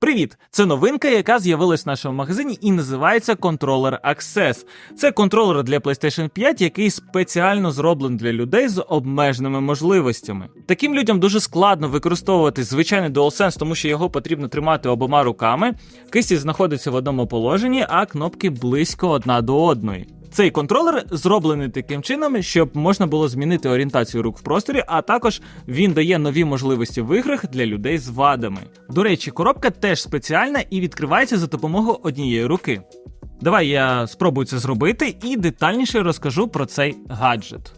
Привіт! Це новинка, яка з'явилась в нашому магазині і називається контролер Access. Це контролер для PlayStation 5, який спеціально зроблений для людей з обмеженими можливостями. Таким людям дуже складно використовувати звичайний DualSense, тому що його потрібно тримати обома руками. Кисті знаходиться в одному положенні, а кнопки близько одна до одної. Цей контролер зроблений таким чином, щоб можна було змінити орієнтацію рук в просторі, а також він дає нові можливості в іграх для людей з вадами. До речі, коробка теж спеціальна і відкривається за допомогою однієї руки. Давай я спробую це зробити і детальніше розкажу про цей гаджет.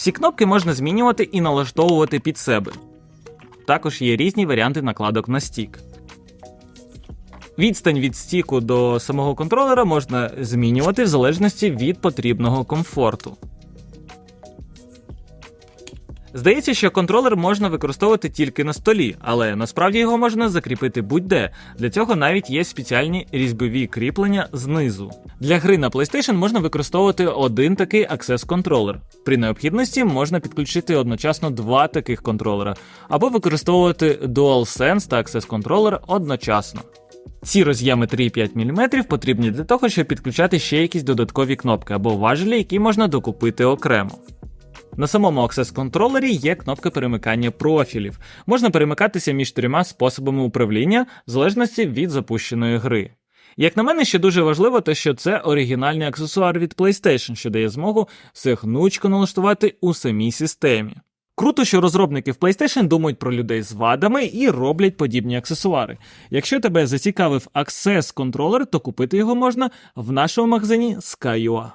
Всі кнопки можна змінювати і налаштовувати під себе. Також є різні варіанти накладок на стік. Відстань від стіку до самого контролера можна змінювати в залежності від потрібного комфорту. Здається, що контролер можна використовувати тільки на столі, але насправді його можна закріпити будь-де. Для цього навіть є спеціальні різьбові кріплення знизу. Для гри на PlayStation можна використовувати один такий access контролер. При необхідності можна підключити одночасно два таких контролера, або використовувати DualSense та access контролер одночасно. Ці роз'єми 3,5 мм потрібні для того, щоб підключати ще якісь додаткові кнопки або важелі, які можна докупити окремо. На самому Access контролері є кнопка перемикання профілів. Можна перемикатися між трьома способами управління в залежності від запущеної гри. Як на мене, ще дуже важливо, те, що це оригінальний аксесуар від PlayStation, що дає змогу все гнучко налаштувати у самій системі. Круто, що розробники в PlayStation думають про людей з вадами і роблять подібні аксесуари. Якщо тебе зацікавив Access контролер, то купити його можна в нашому магазині Sky.ua.